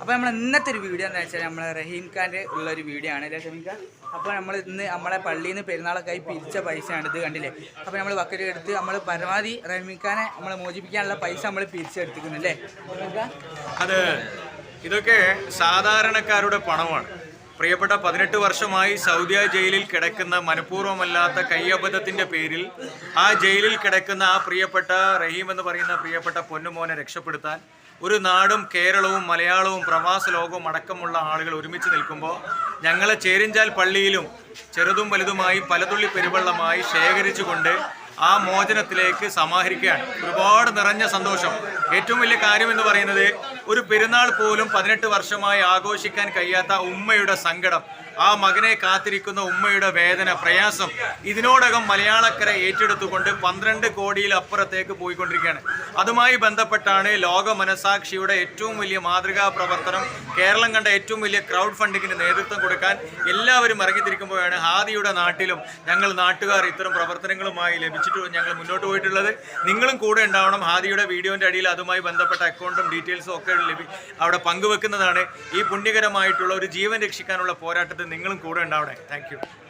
അപ്പോൾ നമ്മൾ ഇന്നത്തെ ഒരു വീഡിയോ എന്താ വെച്ചാൽ നമ്മളെ റഹീം ഖാന്റെ ഉള്ള ഒരു വീഡിയോ ആണ് അല്ലേ ഷമീക്ക അപ്പോൾ നമ്മൾ ഇന്ന് നമ്മളെ പള്ളിയിൽ നിന്ന് പെരുന്നാളൊക്കെ ആയി പിരിച്ച പൈസയാണ് ഇത് കണ്ടില്ലേ? അപ്പോൾ നമ്മൾ ബക്കറ്റ് എടുത്ത് നമ്മൾ പരമാവധി റഹീം ഖാനെ നമ്മൾ മോചിപ്പിക്കാനുള്ള പൈസ നമ്മൾ പിരിച്ചെടുത്തിരിക്കുന്നു അല്ലേ? അതെ. ഇതൊക്കെ സാധാരണക്കാരുടെ പണമാണ്. പ്രിയപ്പെട്ട പതിനെട്ട് വർഷമായി സൗദിയ ജയിലിൽ കിടക്കുന്ന മനഃപൂർവമല്ലാത്ത കയ്യബദ്ധത്തിന്റെ പേരിൽ ആ ജയിലിൽ കിടക്കുന്ന ആ പ്രിയപ്പെട്ട റഹീം എന്ന് പറയുന്ന പ്രിയപ്പെട്ട പൊന്നുമോനെ രക്ഷപ്പെടുത്താൻ ഒരു നാടും കേരളവും മലയാളവും പ്രവാസ ലോകവും അടക്കമുള്ള ആളുകൾ ഒരുമിച്ച് നിൽക്കുമ്പോൾ ഞങ്ങളെ ചേരിഞ്ചാൽ പള്ളിയിലും ചെറുതും വലുതുമായി പലതുള്ളി പെരുവെള്ളമായി ശേഖരിച്ചുകൊണ്ട് ആ മോചനത്തിലേക്ക് സമാഹരിക്കുകയാണ് ഒരുപാട് നിറഞ്ഞ സന്തോഷം. ഏറ്റവും വലിയ കാര്യം എന്ന് പറയുന്നത് ഒരു പെരുന്നാൾ പോലും പതിനെട്ട് വർഷമായി ആഘോഷിക്കാൻ കഴിയാത്ത ഉമ്മയുടെ സങ്കടം. ആ മകനെ കാത്തിരിക്കുന്ന ഉമ്മയുടെ വേദന പ്രയാസം ഇതിനോടകം മലയാളക്കര ഏറ്റെടുത്തുകൊണ്ട് പന്ത്രണ്ട് കോടിയിൽ അപ്പുറത്തേക്ക് പോയിക്കൊണ്ടിരിക്കുകയാണ്. അതുമായി ബന്ധപ്പെട്ടാണ് ലോക മനസാക്ഷിയുടെ ഏറ്റവും വലിയ മാതൃകാ പ്രവർത്തനം കേരളം കണ്ട ഏറ്റവും വലിയ ക്രൗഡ് ഫണ്ടിങ്ങിന് നേതൃത്വം കൊടുക്കാൻ എല്ലാവരും ഇറങ്ങിത്തിരിക്കുമ്പോഴാണ് ഹാദിയുടെ നാട്ടിലും ഞങ്ങൾ നാട്ടുകാർ ഇത്തരം പ്രവർത്തനങ്ങളുമായി ലഭിച്ചിട്ട് ഞങ്ങൾ മുന്നോട്ട് പോയിട്ടുള്ളത്. നിങ്ങളും കൂടെ ഉണ്ടാവണം ഹാദിയുടെ വീഡിയോന്റെ അടിയിൽ അതുമായി ബന്ധപ്പെട്ട അക്കൗണ്ടും ഡീറ്റെയിൽസും ഒക്കെ ലഭി അവിടെ പങ്കുവെക്കുന്നതാണ് ഈ പുണ്യകരമായിട്ടുള്ള ഒരു ജീവൻ രക്ഷിക്കാനുള്ള പോരാട്ടത്തിൽ നിങ്ങളും കൂടെ ഉണ്ടാവണേ. താങ്ക്